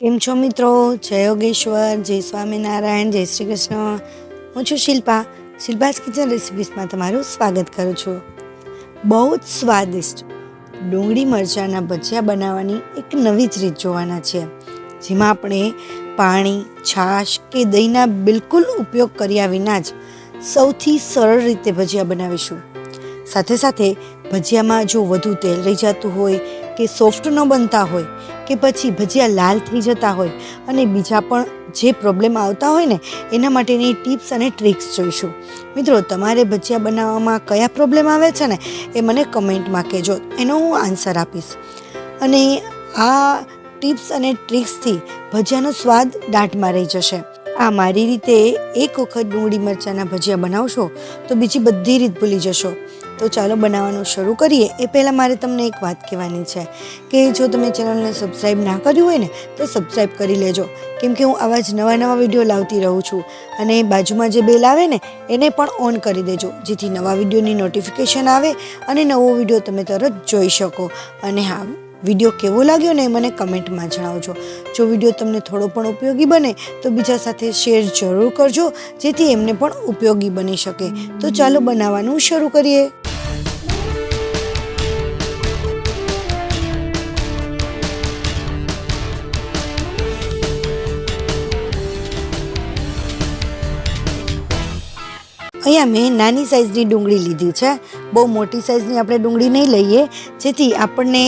કેમ છો મિત્રો? જય યોગેશ્વર, જય સ્વામિનારાયણ, જય શ્રી કૃષ્ણ. હું છું શિલ્પા. શિલ્પાસ કિચન રેસિપીસમાં તમારું સ્વાગત કરું છું. બહુ જ સ્વાદિષ્ટ ડુંગળી મરચાંના ભજીયા બનાવવાની એક નવી જ રીત જોવાના છે, જેમાં આપણે પાણી, છાશ કે દહીંના બિલકુલ ઉપયોગ કર્યા વિના જ સૌથી સરળ રીતે ભજીયા બનાવીશું. સાથે સાથે ભજીયામાં જો વધુ તેલ રહી જતું હોય કે સોફ્ટ ન બનતા હોય કે પછી ભજીયા લાલ થઈ જતા હોય અને બીજા પણ જે પ્રોબ્લેમ આવતા હોય ને, એના માટેની ટિપ્સ અને ટ્રિક્સ જોઈશું. મિત્રો, તમારે ભજીયા બનાવવામાં કયા પ્રોબ્લેમ આવે છે ને, એ મને કમેન્ટમાં કહેજો. એનો હું આન્સર આપીશ. અને આ ટિપ્સ અને ટ્રિક્સથી ભજીયાનો સ્વાદ દાંટમાં રહી જશે. આ મારી રીતે એક વખત ડુંગળી મરચાંના ભજીયા બનાવશો, તો બીજી બધી રીત ભૂલી જશો. તો ચાલો બનાવવાનું શરૂ કરીએ. એ પહેલાં મારે તમને એક વાત કહેવાની છે કે જો તમે ચેનલને સબસ્ક્રાઈબ ના કર્યું હોય ને, તો સબસ્ક્રાઈબ કરી લેજો. કેમ કે હું આવા જ નવા નવા વીડિયો લાવતી રહું છું અને બાજુમાં જે બેલ આવે ને, એને પણ ઓન કરી દેજો. જેથી નવા વિડીયોની નોટિફિકેશન આવે અને નવો વીડિયો તમે તરત જોઈ શકો. અને હા, વીડિયો કેવો લાગ્યો ને એ મને કમેન્ટમાં જણાવજો. જો વીડિયો તમને થોડો પણ ઉપયોગી બને, તો બીજા સાથે શેર જરૂર કરજો, જેથી એમને પણ ઉપયોગી બની શકે. તો ચાલો બનાવવાનું શરૂ કરીએ. અહીંયા મેં નાની સાઇઝની ડુંગળી લીધી છે. બહુ મોટી સાઇઝની આપણે ડુંગળી નહીં લઈએ. જેથી આપણને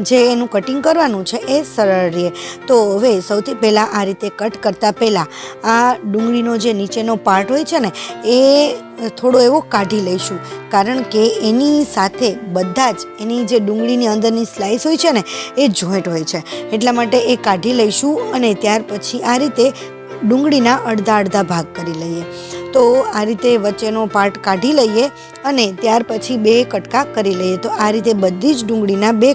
જે એનું કટિંગ કરવાનું છે એ સરળ રહે. તો હવે સૌથી પહેલાં આ રીતે કટ કરતાં પહેલાં આ ડુંગળીનો જે નીચેનો પાર્ટ હોય છે ને, એ થોડો એવો કાઢી લઈશું. કારણ કે એની સાથે બધા જ એની જે ડુંગળીની અંદરની સ્લાઇસ હોય છે ને, એ જોઈન્ટ હોય છે. એટલા માટે એ કાઢી લઈશું અને ત્યાર પછી આ રીતે ડુંગળીના અડધા અડધા ભાગ કરી લઈએ. તો આ રીતે વચ્ચેનો પાર્ટ કાઢી લઈએ અને ત્યાર પછી બે કટકા કરી લઈએ. તો આ રીતે બધી જ ડુંગળીના બે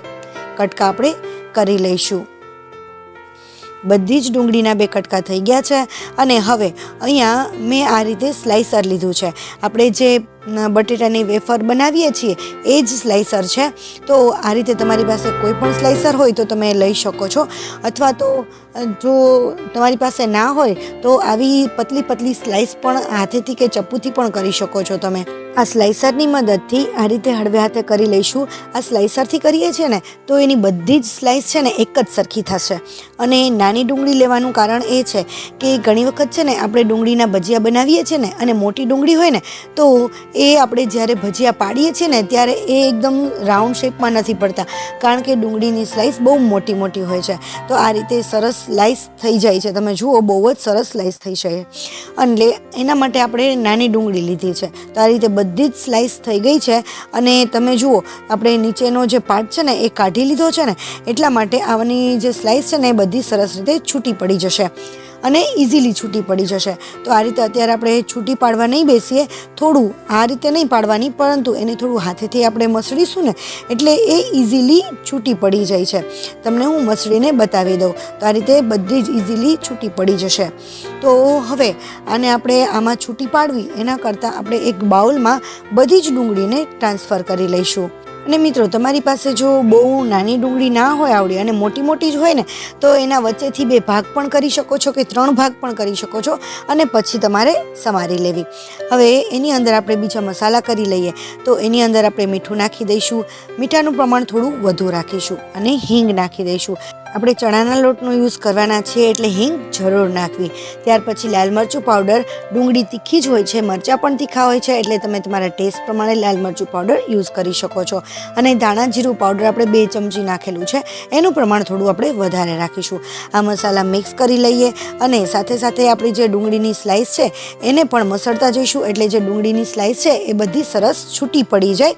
કટકા આપણે કરી લઈશું. બધી જ ડુંગળીના બે કટકા થઈ ગયા છે અને હવે અહીંયા મેં આ રીતે સ્લાઇસર લીધું છે. આપણે જે બટેટાની વેફર બનાવીએ છીએ એ જ સ્લાઇસર છે. તો આ રીતે તમારી પાસે કોઈ પણ સ્લાઇસર હોય તો તમે લઈ શકો છો. અથવા તો જો તમારી પાસે ના હોય તો આવી પતલી પતલી સ્લાઇસ પણ હાથેથી કે ચપ્પુથી પણ કરી શકો છો તમે. આ સ્લાઇસરની મદદથી આ રીતે હળવે હાથે કરી લઈશું. આ સ્લાઇસરથી કરીએ છીએ ને, તો એની બધી જ સ્લાઇસ છે ને એક જ સરખી થશે. અને નાની ડુંગળી લેવાનું કારણ એ છે કે ઘણી વખત છે ને આપણે ડુંગળીના ભજીયા બનાવીએ છીએ ને, અને મોટી ડુંગળી હોય ને, તો એ આપણે જ્યારે ભજીયા પાડીએ છીએ ને, ત્યારે એ એકદમ રાઉન્ડ શેપમાં નથી પડતા. કારણ કે ડુંગળીની સ્લાઇસ બહુ મોટી મોટી હોય છે. તો આ રીતે સરસ સ્લાઇસ થઈ જાય છે. તમે જુઓ, બહુ જ સરસ સ્લાઇસ થઈ છે એટલે એના માટે આપણે નાની ડુંગળી લીધી છે. તો આ રીતે બધી જ સ્લાઇસ થઈ ગઈ છે. અને તમે જુઓ, આપણે નીચેનો જે પાર્ટ છે ને, એ કાઢી લીધો છે ને, એટલા માટે આની જે સ્લાઇસ છે ને, એ બધી સરસ રીતે છૂટી પડી જશે. અને ઇઝીલી છૂટી પડી જશે. તો આ રીતે અત્યારે આપણે છૂટી પાડવા નહીં બેસીએ, થોડું આ રીતે નહીં પાડવાની, પરંતુ એને થોડું હાથેથી આપણે મસળીશું ને, એટલે એ ઇઝીલી છૂટી પડી જાય છે. તમને હું મસળીને બતાવી દઉં. તો આ રીતે બધી જ ઇઝીલી છૂટી પડી જશે. તો હવે આને આપણે આમાં છૂટી પાડવી, એના કરતાં આપણે એક બાઉલમાં બધી જ ડુંગળીને ટ્રાન્સફર કરી લઈશું. અને મિત્રો, તમારી પાસે જો બહુ નાની ડુંગળી ના હોય આવડી અને મોટી મોટી જ હોય ને, તો એના વચ્ચેથી બે ભાગ પણ કરી શકો છો કે ત્રણ ભાગ પણ કરી શકો છો અને પછી તમારે સમારી લેવી. હવે એની અંદર આપણે બીજા મસાલા કરી લઈએ. તો એની અંદર આપણે મીઠું નાખી દઈશું. મીઠાનું પ્રમાણ થોડું વધુ રાખીશું અને હિંગ નાખી દઈશું. આપણે ચણાના લોટનો યુઝ કરવાના છીએ એટલે હિંગ જરૂર નાખવી. ત્યાર પછી લાલ મરચું પાવડર. ડુંગળી તીખી જ હોય છે, મરચાં પણ તીખા હોય છે, એટલે તમે તમારા ટેસ્ટ પ્રમાણે લાલ મરચું પાવડર યુઝ કરી શકો છો. અને ધાણા જીરું પાવડર આપણે બે ચમચી નાખેલું છે, એનું પ્રમાણ થોડું આપણે વધારે રાખીશું. આ મસાલા મિક્સ કરી લઈએ અને સાથે સાથે આપણી જે ડુંગળીની સ્લાઇસ છે, એને પણ મસળતા જઈશું, એટલે જે ડુંગળીની સ્લાઇસ છે, એ બધી સરસ છૂટી પડી જાય.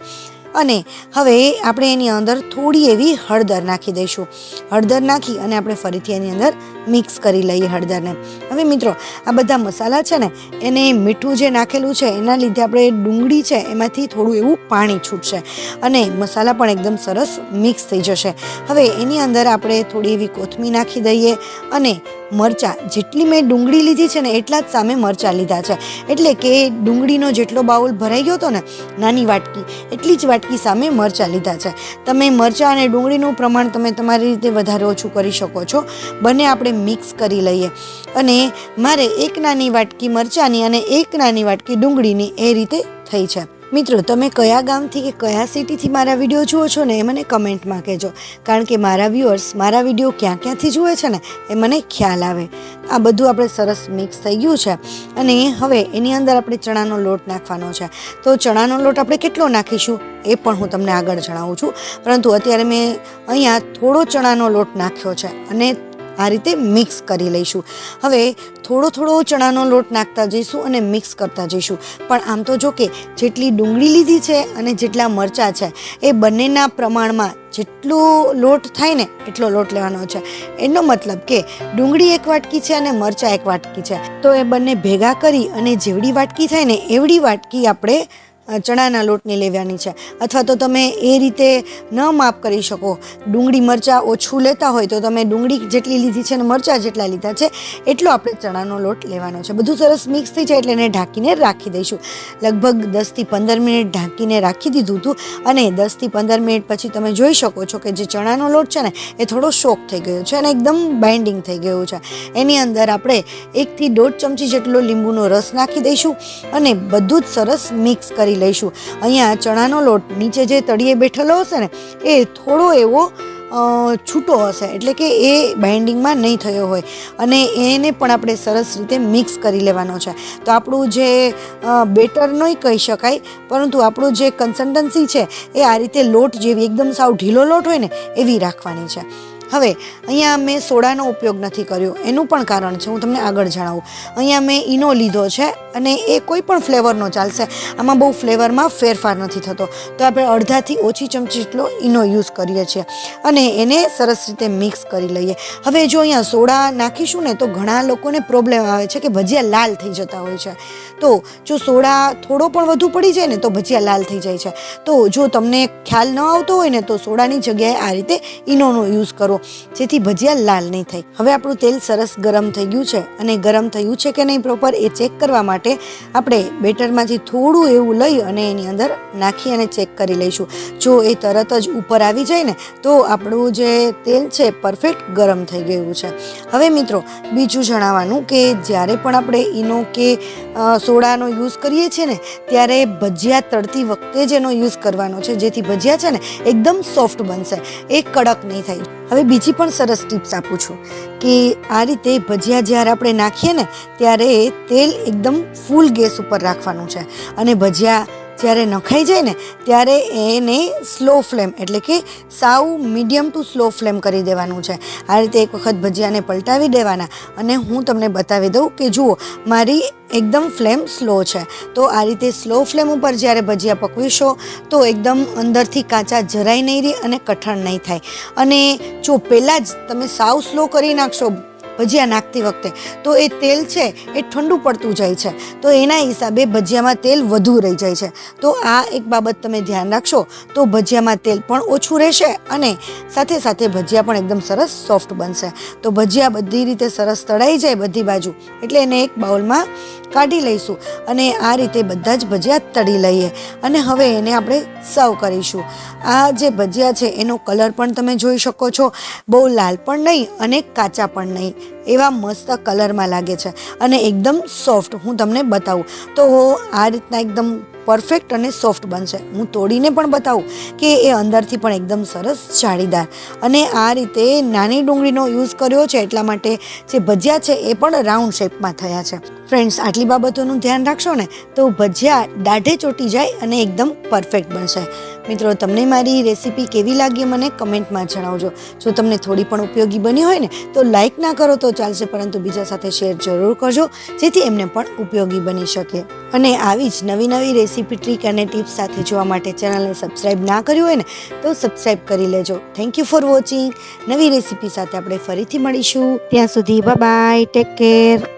અને હવે આપણે એની અંદર થોડી એવી હળદર નાખી દઈશું. હળદર નાખી અને આપણે ફરીથી એની અંદર મિક્સ કરી લઈએ હળદરને. હવે મિત્રો, આ બધા મસાલા છે ને, એને મીઠું જે નાખેલું છે, એના લીધે આપણે ડુંગળી છે, એમાંથી થોડું એવું પાણી છૂટશે અને મસાલા પણ એકદમ સરસ મિક્સ થઈ જશે. હવે એની અંદર આપણે થોડી એવી કોથમી નાખી દઈએ અને મરચાં જેટલી મેં ડુંગળી લીધી છે ને એટલા જ સામે મરચાં લીધા છે. એટલે કે ડુંગળીનો જેટલો બાઉલ ભરાઈ ગયો હતો ને, નાની વાટકી, એટલી જ વાટકી સામે મરચાં લીધા છે. તમે મરચાં અને ડુંગળીનું પ્રમાણ તમે તમારી રીતે વધારે ઓછું કરી શકો છો. બંને આપણે મિક્સ કરી લઈએ. અને મારે એક નાની વાટકી મરચાંની અને એક નાની વાટકી ડુંગળીની એ રીતે થઈ છે. મિત્રો, તમે કયા ગામથી કે કયા સિટીથી મારા વીડિયો જુઓ છો ને એ મને કમેન્ટમાં કહેજો. કારણ કે મારા વ્યુઅર્સ મારા વીડિયો ક્યાં ક્યાંથી જુએ છે ને એ મને ખ્યાલ આવે. આ બધું આપણે સરસ મિક્સ થઈ ગયું છે. અને હવે એની અંદર આપણે ચણાનો લોટ નાખવાનો છે. તો ચણાનો લોટ આપણે કેટલો નાખીશું એ પણ હું તમને આગળ જણાવું છું. પરંતુ અત્યારે મેં અહીંયા થોડો ચણાનો લોટ નાખ્યો છે. અને આ રીતે મિક્સ કરી લઈશું. હવે થોડો થોડો ચણાનો લોટ નાખતા જઈશું અને મિક્સ કરતા જઈશું. પણ આમ તો જો કે જેટલી ડુંગળી લીધી છે અને જેટલા મરચાં છે, એ બંનેના પ્રમાણમાં જેટલો લોટ થાય ને એટલો લોટ લેવાનો છે. એનો મતલબ કે ડુંગળી એક વાટકી છે અને મરચાં એક વાટકી છે. તો એ બંને ભેગા કરી અને જેવડી વાટકી થાય ને એવડી વાટકી આપણે ચણાના લોટની લેવાની છે. અથવા તો તમે એ રીતે ન માપ કરી શકો. ડુંગળી મરચાં ઓછું લેતા હોય તો તમે ડુંગળી જેટલી લીધી છે અને મરચાં જેટલા લીધા છે, એટલો આપણે ચણાનો લોટ લેવાનો છે. બધું સરસ મિક્સ થઈ જાય એટલે એને ઢાંકીને રાખી દઈશું. લગભગ દસથી પંદર મિનિટ ઢાંકીને રાખી દીધું હતું અને દસથી પંદર મિનિટ પછી તમે જોઈ શકો છો કે જે ચણાનો લોટ છે ને, એ થોડો શોક થઈ ગયો છે અને એકદમ બાઇન્ડિંગ થઈ ગયું છે. એની અંદર આપણે એકથી દોઢ ચમચી જેટલો લીંબુનો રસ નાખી દઈશું અને બધું જ સરસ મિક્સ કરી લઈશું. અહીંયા ચણાનો લોટ નીચે જે તળિયે બેઠેલો હશે ને, એ થોડો એવો છૂટો હશે. એટલે કે એ બાઇન્ડિંગમાં નહીં થયો હોય. અને એને પણ આપણે સરસ રીતે મિક્સ કરી લેવાનો છે. તો આપણું જે બેટર નહીં કહી શકાય, પરંતુ આપણું જે કન્સલ્ટન્સી છે, એ આ રીતે લોટ જેવી એકદમ સાવ ઢીલો લોટ હોય ને, એવી રાખવાની છે. હવે, અહીંયા મેં સોડાનો ઉપયોગ નથી કર્યો. એનું પણ કારણ છે, હું તમને આગળ જણાવું. અહીંયા મેં ઈનો લીધો છે અને એ કોઈ પણ ફ્લેવરનો ચાલશે. આમાં બહુ ફ્લેવરમાં ફેરફાર નથી થતો. તો આપણે અડધાથી ઓછી ચમચી જેટલો ઈનો યુઝ કરીએ છીએ અને એને સરસ રીતે મિક્સ કરી લઈએ. હવે જો અહીંયા સોડા નાખીશું ને તો ઘણા લોકોને પ્રોબ્લેમ આવે છે કે ભજીયા લાલ થઈ જતા હોય છે. તો જો સોડા થોડો પણ વધુ પડી જાય ને તો ભજીયા લાલ થઈ જાય છે. તો જો તમને ખ્યાલ ન આવતો હોય ને તો સોડાની જગ્યાએ આ રીતે ઈનોનો યુઝ કરો. જેથી ભજીયા લાલ નહીં થાય હવે આપણું તેલ સરસ ગરમ થઈ ગયું છે અને ગરમ થયું છે કે નહીં પ્રોપર એ ચેક કરવા માટે આપણે બેટરમાંથી થોડું એવું લઈ અને એની અંદર નાખી અને ચેક કરી લઈશું. જો એ તરત જ ઉપર આવી જાય ને, તો આપણું જે તેલ છે પરફેક્ટ ગરમ થઈ ગયું છે. હવે મિત્રો, બીજું જણાવવાનું કે જ્યારે પણ આપણે ઈનો કે સોડાનો યુઝ કરીએ છીએ ને, ત્યારે ભજીયા તળતી વખતે જ એનો યુઝ કરવાનો છે. જેથી ભજીયા છે ને, એકદમ સોફ્ટ બનશે. એ કડક નહીં થાય. હવે બીજી પણ સરસ ટિપ્સ આપું છું કે આ રીતે ભજીયા જ્યારે આપણે નાખીએ ને, ત્યારે તેલ એકદમ ફૂલ ગેસ ઉપર રાખવાનું છે. અને ભજીયા જ્યારે નખાઈ જાય ને, ત્યારે એને સ્લો ફ્લેમ એટલે કે સાવ મીડિયમ ટુ સ્લો ફ્લેમ કરી દેવાનું છે. આ રીતે એક વખત ભજીયાને પલટાવી દેવાના અને હું તમને બતાવી દઉં કે જુઓ, મારી એકદમ ફ્લેમ સ્લો છે. તો આ રીતે સ્લો ફ્લેમ ઉપર જ્યારે ભજીયા પકવીશો, તો એકદમ અંદરથી કાચા જરાય નહીં રહે અને કઠણ નહીં થાય. અને જો પહેલાં જ તમે સાવ સ્લો કરી નાખશો ભજીયા નાખતી વખતે. તો એ તેલ છે એ ઠંડુ પડતું જાય છે. તો એના હિસાબે ભજીયામાં તેલ વધુ રહી જાય છે. તો આ એક બાબત તમે ધ્યાન રાખશો તો ભજીયામાં તેલ પણ ઓછું રહેશે અને સાથે સાથે ભજીયા પણ એકદમ સરસ સોફ્ટ બનશે. તો ભજીયા બધી રીતે સરસ તળાઈ જાય બધી બાજુ. એટલે એને એક બાઉલમાં કાઢી લઈશું અને આ રીતે બધા જ ભજીયા તળી લઈએ. અને હવે એને આપણે સર્વ કરીશું. આ જે ભજીયા છે એનો કલર પણ તમે જોઈ શકો છો. બહુ લાલ પણ નહીં અને કાચા પણ નહીં. એવા મસ્ત કલરમાં લાગે છે અને એકદમ સોફ્ટ. હું તમને બતાવું. તો આ રીતના એકદમ પરફેક્ટ અને સોફ્ટ બનશે. હું તોડીને પણ બતાવું કે એ અંદરથી પણ એકદમ સરસ જાળીદાર. અને આ રીતે નાની ડુંગળીનો યુઝ કર્યો છે એટલા માટે જે ભજીયા છે એ પણ રાઉન્ડ શેપમાં થયા છે. ફ્રેન્ડ્સ, આટલી બાબતોનું ધ્યાન રાખશો ને તો ભજીયા દાઢે ચોટી જાય અને એકદમ પરફેક્ટ બનશે. મિત્રો, તમને મારી રેસીપી કેવી લાગી મને કમેન્ટમાં જણાવજો. જો તમને થોડી પણ ઉપયોગી બની હોય ને, તો લાઇક ના કરો તો ચાલશે, પરંતુ બીજા સાથે શેર જરૂર કરજો, જેથી એમને પણ ઉપયોગી બની શકે. અને આવી જ નવી નવી રેસીપી ટ્રીક અને ટિપ્સ સાથે જોવા માટે ચેનલને સબસ્ક્રાઈબ ના કર્યું હોય ને, તો સબસ્ક્રાઈબ કરી લેજો. થેન્ક યુ ફોર વોચિંગ નવી રેસીપી સાથે આપણે ફરીથી મળીશું. ત્યાં સુધી બાય ટેક કેર